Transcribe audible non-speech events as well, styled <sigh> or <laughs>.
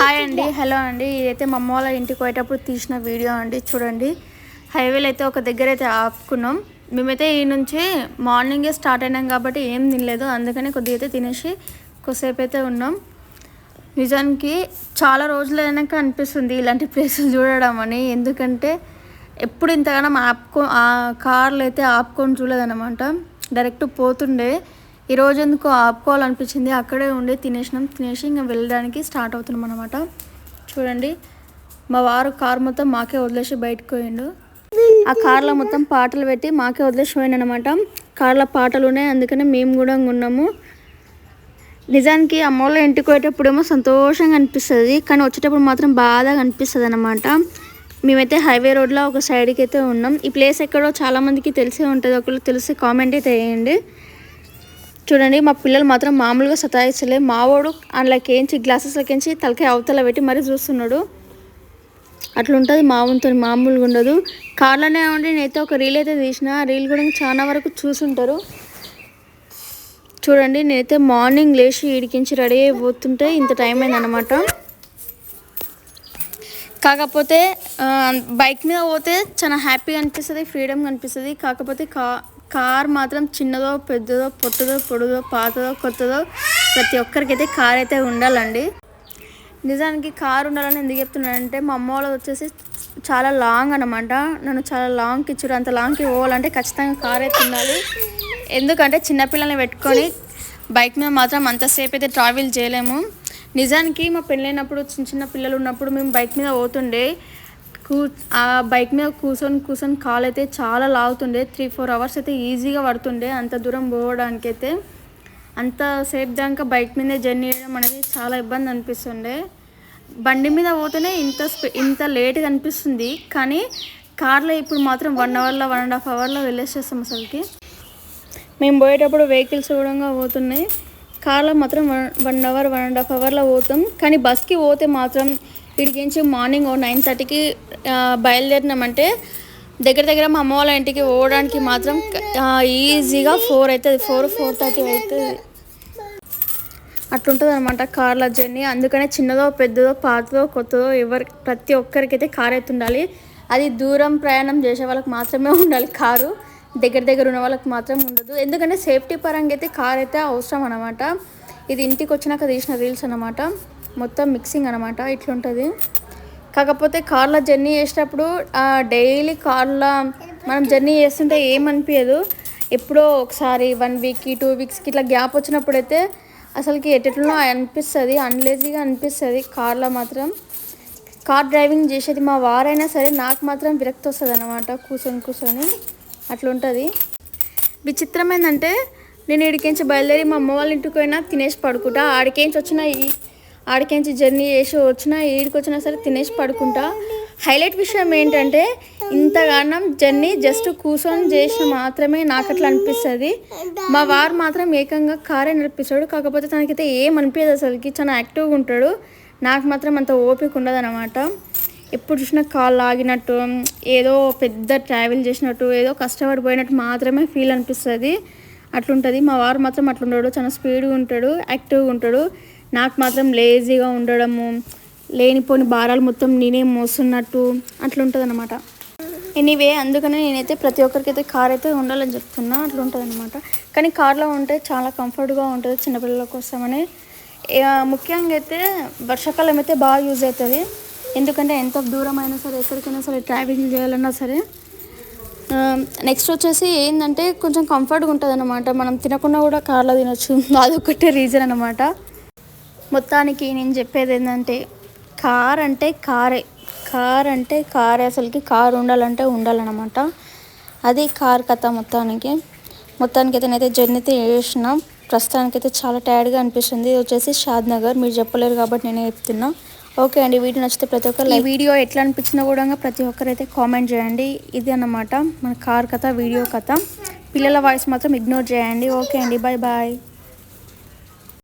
Hi అండి hello అండి. ఇదైతే మా అమ్మ వాళ్ళ ఇంటికి పోయేటప్పుడు తీసిన వీడియో అండి చూడండి. హైవేలో అయితే ఒక దగ్గర అయితే ఆపుకున్నాం. మేమైతే ఈ నుంచి మార్నింగే స్టార్ట్ అయినాం కాబట్టి ఏం తినలేదు. అందుకని కొద్దిగా అయితే తినేసి కొద్దిసేపు అయితే ఉన్నాం. నిజానికి చాలా రోజులు అయినాక అనిపిస్తుంది ఇలాంటి ప్లేసులు చూడడం అని. ఎందుకంటే ఎప్పుడు ఇంతగానో ఆపుకో ఆ కార్లు అయితే ఆపుకొని చూడలేదన్నమాట. డైరెక్ట్ పోతుండే. ఈ రోజు ఎందుకు ఆపుకోవాలనిపించింది. అక్కడే ఉండి తినేసినాం. తినేసి ఇంకా వెళ్ళడానికి స్టార్ట్ అవుతున్నాం అనమాట చూడండి. మా వారు కార్ మొత్తం మాకే వదిలేసి బయటకు పోయిండు. ఆ కార్లో మొత్తం పాటలు పెట్టి మాకే వదిలేసి పోయిండు అనమాట కార్లో పాటలు ఉన్నాయి. అందుకనే మేము కూడా ఉన్నాము. నిజానికి అమ్మ ఇంటికి పోయేటప్పుడేమో సంతోషంగా అనిపిస్తుంది. కానీ వచ్చేటప్పుడు మాత్రం బాధగా అనిపిస్తుంది అనమాట మేమైతే హైవే రోడ్లో ఒక సైడ్కి అయితే ఉన్నాం. ఈ ప్లేస్ ఎక్కడో చాలామందికి తెలిసే ఉంటుంది. ఒకళ్ళు తెలిసి కామెంట్ అయితే వేయండి చూడండి మా పిల్లలు మాత్రం మామూలుగా సతాయిస్తలే. మావాడు అందులోకేంచి గ్లాసెస్లోకించి తలకాయ అవతల పెట్టి మరీ చూస్తున్నాడు. అట్లుంటుంది మామూలుతో మామూలుగా ఉండదు. కార్లోనే ఉండి నేనైతే ఒక రీల్ అయితే తీసిన. రీల్ కూడా చాలా వరకు చూసుంటారు. చూడండి నేనైతే మార్నింగ్ లేచి ఇడికించి రెడీ అయిపోతుంటే ఇంత టైం అయిందనమాట కాకపోతే బైక్ మీద పోతే చాలా హ్యాపీగా అనిపిస్తుంది ఫ్రీడమ్గా అనిపిస్తుంది కాకపోతే కా కార్ మాత్రం చిన్నదో పెద్దదో పొట్టుదో పొడుదో పాతదో కొత్తదో ప్రతి ఒక్కరికైతే కార్ అయితే ఉండాలండి. నిజానికి కార్ ఉండాలని ఎందుకు చెప్తున్నానంటే మా అమ్మ వాళ్ళు వచ్చేసి చాలా లాంగ్ అనమాట నన్ను చాలా లాంగ్కి ఇచ్చారు. అంత లాంగ్కి పోవాలంటే ఖచ్చితంగా కార్ అయితే ఉండాలి. ఎందుకంటే చిన్నపిల్లల్ని పెట్టుకొని బైక్ మీద మాత్రం అంతసేపు అయితే ట్రావెల్ చేయలేము. నిజానికి మా పెళ్ళైనప్పుడు చిన్న చిన్న పిల్లలు ఉన్నప్పుడు మేము బైక్ మీద పోతుండే. కూ ఆ బైక్ మీద కూర్చొని కూర్చొని కాలు అయితే చాలా లాగుతుండే. త్రీ ఫోర్ అవర్స్ అయితే ఈజీగా పడుతుండే అంత దూరం పోవడానికి అయితే అంత సేఫ్ దాకా బైక్ మీద జర్నీ చేయడం అనేది చాలా ఇబ్బంది అనిపిస్తుండే. బండి మీద పోతేనే ఇంత ఇంత లేట్గా అనిపిస్తుంది కానీ కార్లో ఇప్పుడు మాత్రం వన్ అవర్లో వన్ అండ్ హాఫ్ అవర్లో వెళ్ళేసేస్తాం అసలుకి. మేము పోయేటప్పుడు వెహికల్స్ కూడా పోతున్నాయి. కార్లో మాత్రం one one hour one and half అవర్లో పోతాం. కానీ బస్కి పోతే మాత్రం ఇడికించి మార్నింగ్ ఓ నైన్ థర్టీకి బయలుదేరినామంటే దగ్గర దగ్గర మా అమ్మ వాళ్ళ ఇంటికి పోవడానికి మాత్రం ఈజీగా ఫోర్ అవుతుంది ఫోర్ ఫోర్ థర్టీ అవుతుంది అట్లుంటుంది అనమాట కార్ల జర్నీ. అందుకనే చిన్నదో పెద్దదో పాతదో కొత్తదో ఎవరి ప్రతి ఒక్కరికైతే కార్ అయితే ఉండాలి. అది దూరం ప్రయాణం చేసే వాళ్ళకి మాత్రమే ఉండాలి కారు. దగ్గర దగ్గర ఉన్న వాళ్ళకి మాత్రం ఉండదు. ఎందుకంటే సేఫ్టీ పరంగా అయితే కార్ అయితే అవసరం అనమాట ఇది ఇంటికి వచ్చినాక తీసిన రీల్స్ అనమాట మొత్తం మిక్సింగ్ అనమాట ఇట్లుంటుంది. కాకపోతే కార్లో జర్నీ చేసేటప్పుడు డైలీ కార్లో మనం జర్నీ చేస్తుంటే ఏమనిపించదు ఎప్పుడో ఒకసారి వన్ వీక్కి టూ వీక్స్కి ఇట్లా గ్యాప్ వచ్చినప్పుడు అయితే అసలుకి ఎట్టెట్లో అనిపిస్తుంది అన్లేజీగా అనిపిస్తుంది కార్లో మాత్రం. కార్ డ్రైవింగ్ చేసేది మా వారైనా సరే నాకు మాత్రం విరక్తి వస్తుంది అనమాట కూర్చొని కూర్చొని అట్లుంటుంది. విచిత్రం ఏంటంటే నేను ఇడికించి బయలుదేరి మా అమ్మ వాళ్ళ ఇంటికి పోయినా తినేసి పడుకుంటా. ఆడికేంచి వచ్చిన ఆడికించి జర్నీ చేసి వచ్చినా ఈడికి వచ్చినా సరే తినేసి పడుకుంటా. హైలైట్ విషయం ఏంటంటే ఇంతగానం జర్నీ జస్ట్ కూర్చొని చేసిన మాత్రమే నాకు అట్లా అనిపిస్తుంది. మా వారు మాత్రం ఏకంగా కారే నడిపిస్తాడు. కాకపోతే తనకైతే ఏం అనిపించదు అసలుకి. చాలా యాక్టివ్గా ఉంటాడు. నాకు మాత్రం అంత ఓపిక ఉండదు అనమాట ఎప్పుడు చూసినా కాల్ లాగినట్టు ఏదో పెద్ద ట్రావెల్ చేసినట్టు ఏదో కష్టపడిపోయినట్టు మాత్రమే ఫీల్ అనిపిస్తుంది. అట్లుంటుంది. మా వారు మాత్రం అట్లుంటాడు. చాలా స్పీడ్గా ఉంటాడు యాక్టివ్గా ఉంటాడు. నాకు మాత్రం లేజీగా ఉండడము లేనిపోని భారాలు మొత్తం నేనే మోస్తున్నట్టు అట్లుంటుంది అనమాట ఎనీవే అందుకనే నేనైతే ప్రతి ఒక్కరికైతే కార్ అయితే ఉండాలని చెప్తున్నా అట్లుంటుంది అనమాట కానీ కార్లో ఉంటే చాలా కంఫర్ట్గా ఉంటుంది చిన్నపిల్లల కోసమని. ముఖ్యంగా అయితే వర్షాకాలం అయితే బాగా యూజ్ అవుతుంది ఎందుకంటే ఎంత దూరం అయినా సరే ఎక్కడికైనా సరే ట్రావెలింగ్ చేయాలన్నా సరే. నెక్స్ట్ వచ్చేసి ఏంటంటే కొంచెం కంఫర్ట్గా ఉంటుంది అనమాట మనం తినకుండా కూడా కార్లో తినొచ్చు. <laughs> అదొకటే రీజన్ అనమాట మొత్తానికి నేను చెప్పేది ఏంటంటే కార్ అంటే కారే. కార్ అంటే కారే. అసలుకి కార్ ఉండాలంటే ఉండాలన్నమాట. అది కార్ కథ మొత్తానికి. మొత్తానికి అయితే నేనైతే జర్నీ అయితే చేసిన. ప్రస్తుతానికి అయితే చాలా టైర్డ్గా అనిపిస్తుంది. ఇది వచ్చేసి షాద్ నగర్. మీరు చెప్పలేరు కాబట్టి నేనే చెప్తున్నా. ఓకే అండి వీడియో నచ్చితే ప్రతి ఒక్కరు ఈ వీడియో ఎట్లా అనిపించిందో కూడా ప్రతి ఒక్కరైతే కామెంట్ చేయండి. ఇది అన్నమాట మన కార్ కథ వీడియో కథ. పిల్లల వాయిస్ మాత్రం ఇగ్నోర్ చేయండి. ఓకే అండి బాయ్ బాయ్